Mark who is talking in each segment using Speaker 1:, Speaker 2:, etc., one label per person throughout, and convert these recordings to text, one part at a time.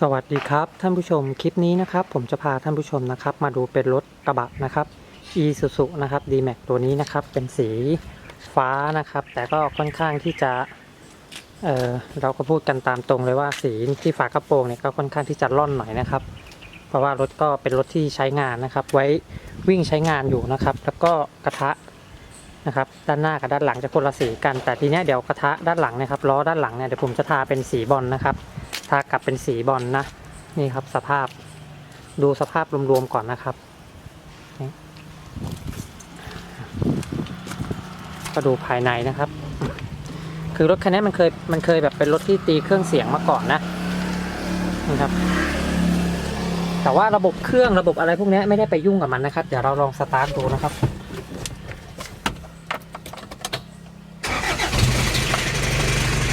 Speaker 1: สวัสดีครับท่านผู้ชมคลิปนี้นะครับ ผมจะพาท่านผู้ชมนะครับ มาดูเป็นรถกระบะนะครับ e s u s u นะครับ d m a x ตัวนี้นะครับ เป็นสีฟ้านะครับ แต่ก็ค่อนข้างที่จะเออเราก็พูดกันตามตรงเลยว่าสีที่ฝากระโปรงเนี่ยก็ค่อนข้างที่จะร่อนหน่อยนะครับ เพราะว่ารถก็เป็นรถที่ใช้งานนะครับ ไว้วิ่งใช้งานอยู่นะครับ แล้วก็กระทะนะครับด้านหน้ากับด้านหลังจะคนละสีกัน แต่ทีเนี้ยเดี๋ยวกระทะด้านหลังนะครับล้อด้านหลังเนี่ยเดี๋ยวผมจะทาเป็นสีบอลนะครับากลับเป็นสีบอลนะ นี่ครับสภาพดูสภาพรวมๆก่อนนะครับ ก็ดูภายในนะครับ คือรถคันนี้มันเคยมันเคยแบบเป็นรถที่ตีเครื่องเสียงมาก่อนนะนะครับ แต่ว่าระบบเครื่องระบบอะไรพวกนี้ไม่ได้ไปยุ่งกับมันนะครับ เดี๋ยวเราลองสตาร์ทดูนะครับ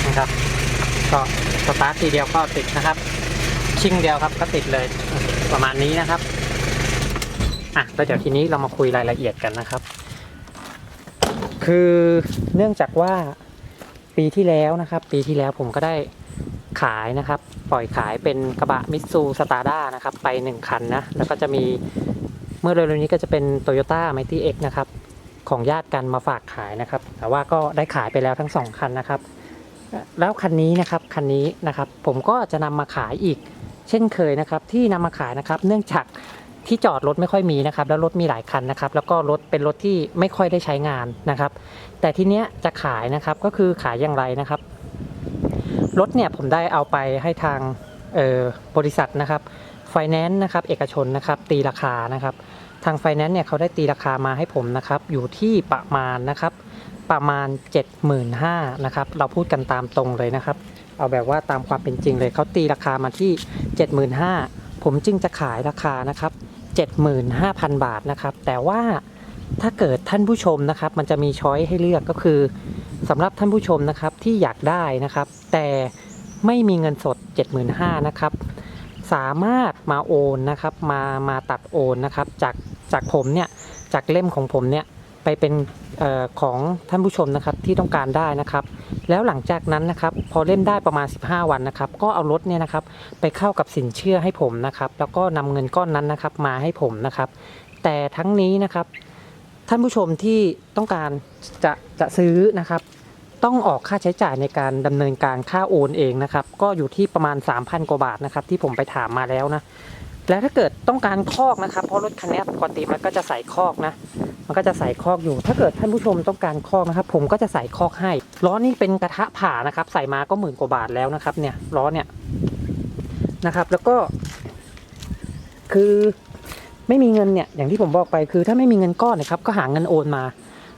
Speaker 1: นะครับก็ สตาร์ททีเดียวก็ติดนะครับ ชิ่งเดียวครับก็ติดเลย ประมาณนี้นะครับอะแล้วเดี๋ยวทีนี้เรามาคุยรายละเอียดกันนะครับ คือเนื่องจากว่าปีที่แล้วนะครับ ปีที่แล้วผมก็ได้ขายนะครับ ปล่อยขายเป็นกระบะมิตซูสตาร์ด้านะครับ ไป 1 คันนะ แล้วก็จะมีเมื่อเร็วๆนี้ก็จะเป็น Toyota m i g h t y X นะครับ ของญาติกันมาฝากขายนะครับ แต่ว่าก็ได้ขายไปแล้วทั้งสองคันนะครับ แล้วคันนี้นะครับคันนี้นะครับผมก็จะนำมาขายอีก เช่นเคยนะครับที่นำมาขายนะครับ เนื่องจากที่จอดรถไม่ค่อยมีนะครับ แล้วรถมีหลายคันนะครับ แล้วก็รถเป็นรถที่ไม่ค่อยได้ใช้งานนะครับ แต่ทีเนี้ยจะขายนะครับก็คือขายอย่างไรนะครับรถเนี่ยผมได้เอาไปให้ทางออบริษัทนะครับไฟแนนซ์นะครับเอกชนนะครับตีราคานะครับ ทางไฟแนนซ์เนี่ยเขาได้ตีราคามาให้ผมนะครับอยู่ที่ประมาณนะครับ ประมาณ 75,000นะครับเราพูดกันตามตรงเลยนะครับ เอาแบบว่าตามความเป็นจริงเลยเขาตีราคามาที่ 75,000 ผมจึงจะขายราคานะครับ 75,000 บาทนะครับ แต่ว่าถ้าเกิดท่านผู้ชมนะครับ มันจะมีช้อยให้เลือกก็คือสำหรับท่านผู้ชมนะครับที่อยากได้นะครับ แต่ไม่มีเงินสด 75,000นะครับสามารถมาโอนนะครับมามาตัดโอนนะครับจากจากผมเนี่ยจากเล่มของผมเนี่ยไปเป็น ของท่านผู้ชมนะครับที่ต้องการได้นะครับ แล้วหลังจากนั้นนะครับพอเล่นได้ประมาณ 15 วันนะครับ ก็เอารถเนี่ยนะครับไปเข้ากับสินเชื่อให้ผมนะครับ แล้วก็นำเงินก้อนนั้นนะครับมาให้ผมนะครับ แต่ทั้งนี้นะครับ ท่านผู้ชมที่ต้องการจะจะซื้อนะครับต้องออกค่าใช้จ่ายในการดำเนินการค่าโอนเองนะครับ ก็อยู่ที่ประมาณ 3,000 กว่าบาทนะครับ ที่ผมไปถามมาแล้วนะ แล้วถ้าเกิดต้องการคอกนะครับ เพราะรถคันนี้ปกติมันก็จะใส่คอกนะ มันก็จะใส่คอกอยู่ ถ้าเกิดท่านผู้ชมต้องการคอกนะครับ ผมก็จะใส่คอกให้ล้อนี่เป็นกระทะผ่านะครับ ใส่มาก็หมื่นกว่าบาทแล้วนะครับ เนี่ยล้อเนี่ยนะครับ แล้วก็คือไม่มีเงินเนี่ยอย่างที่ผมบอกไปคือถ้าไม่มีเงินก้อนนะครับ ก็หาเงินโอนมา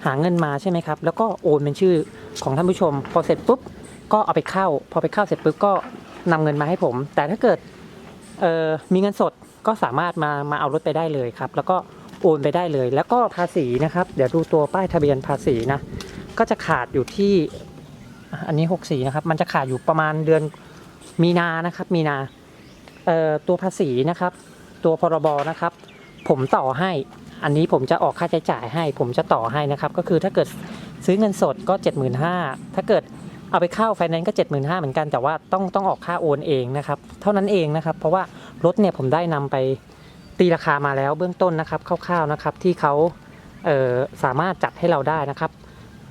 Speaker 1: หาเงินมาใช่ไหมครับ แล้วก็โอนเป็นชื่อของท่านผู้ชม พอเสร็จปุ๊บก็เอาไปเข้า พอไปเข้าเสร็จปุ๊บก็นำเงินมาให้ผม แต่ถ้าเกิดมีเงินสดก็สามารถมามาเอารถไปได้เลยครับ แล้วก็ โอนไปได้เลย แล้วก็ภาษีนะครับ เดี๋ยวดูตัวป้ายทะเบียนภาษีนะ ก็จะขาดอยู่ที่อันนี้ 64 นะครับ มันจะขาดอยู่ประมาณเดือนมีนานะครับ มีนาเอ่อตัวภาษีนะครับ ตัวพรบนะครับ ผมต่อให้ อันนี้ผมจะออกค่าใช้จ่ายให้ ผมจะต่อให้นะครับ ก็คือถ้าเกิดซื้อเงินสดก็ 75,000ถ้าเกิดเอาไปเข้าไฟแนนซ์ก็ 75,000เหมือนกัน แต่ว่าต้องต้องออกค่าโอนเองนะครับ เท่านั้นเองนะครับ เพราะว่ารถเนี่ยผมได้นำไป ตีราคามาแล้วเบื้องต้นนะครับคร่าวๆนะครับที่เขาเสามารถจัดให้เราได้นะครับ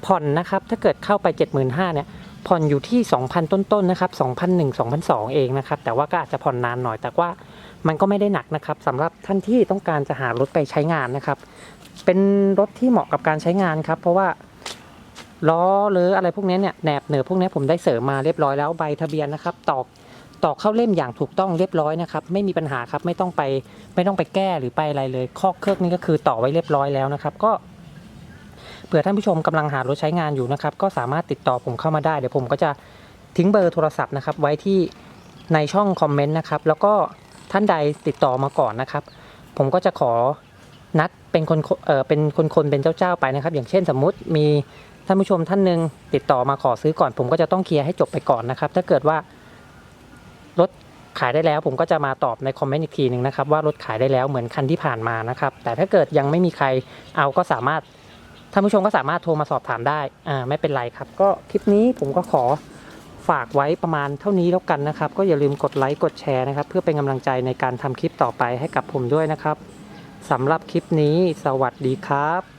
Speaker 1: ผ่อนนะครับถ้าเกิดเข้าไป 75,000เนี่ยผ่อนอยู่ที่ 2,000 ต้นๆนะครับ2,001 2,002 เองนะครับ แต่ว่าก็อาจจะผ่อนนานหน่อย แต่ว่ามันก็ไม่ได้หนักนะครับสำหรับท่านที่ต้องการจะหารถไปใช้งานนะครับ เป็นรถที่เหมาะกับการใช้งานครับ เพราะว่าล้อหรืออะไรพวกนี้เนี่ยแหนบเหนือพวกนี้ผมได้เสริมมาเรียบร้อยแล้วใบทะเบียนนะครับตอก ตอกเข้าเล่มอย่างถูกต้องเรียบร้อยนะครับ ไม่มีปัญหาครับไม่ต้องไปไม่ต้องไปแก้หรือไปอะไรเลย ข้อเครื่องนี่ก็คือต่อไว้เรียบร้อยแล้วนะครับ ก็เผื่อท่านผู้ชมกำลังหารถใช้งานอยู่นะครับ ก็สามารถติดต่อผมเข้ามาได้เดี๋ยวผมก็จะทิ้งเบอร์โทรศัพท์นะครับ ไว้ที่ในช่องคอมเมนต์นะครับ แล้วก็ท่านใดติดต่อมาก่อนนะครับ ผมก็จะขอนัดเป็นคนเออเป็นคนคนๆเป็นเจ้าเจ้าๆไปนะครับ อย่างเช่นสมมุติมีท่านผู้ชมท่านหนึ่งติดต่อมาขอซื้อก่อน ผมก็จะต้องเคลียร์ให้จบไปก่อนนะครับ ถ้าเกิดว่า รถขายได้แล้วผมก็จะมาตอบในคอมเมนต์อีกทีหนึ่งนะครับว่ารถขายได้แล้วเหมือนคันที่ผ่านมานะครับ แต่ถ้าเกิดยังไม่มีใครเอาก็สามารถท่านผู้ชมก็สามารถโทรมาสอบถามได้อ่าไม่เป็นไรครับ ก็คลิปนี้ผมก็ขอฝากไว้ประมาณเท่านี้แล้วกันนะครับ ก็อย่าลืมกดไลค์กดแชร์นะครับ เพื่อเป็นกำลังใจในการทำคลิปต่อไปให้กับผมด้วยนะครับสำหรับคลิปนี้ สวัสดีครับ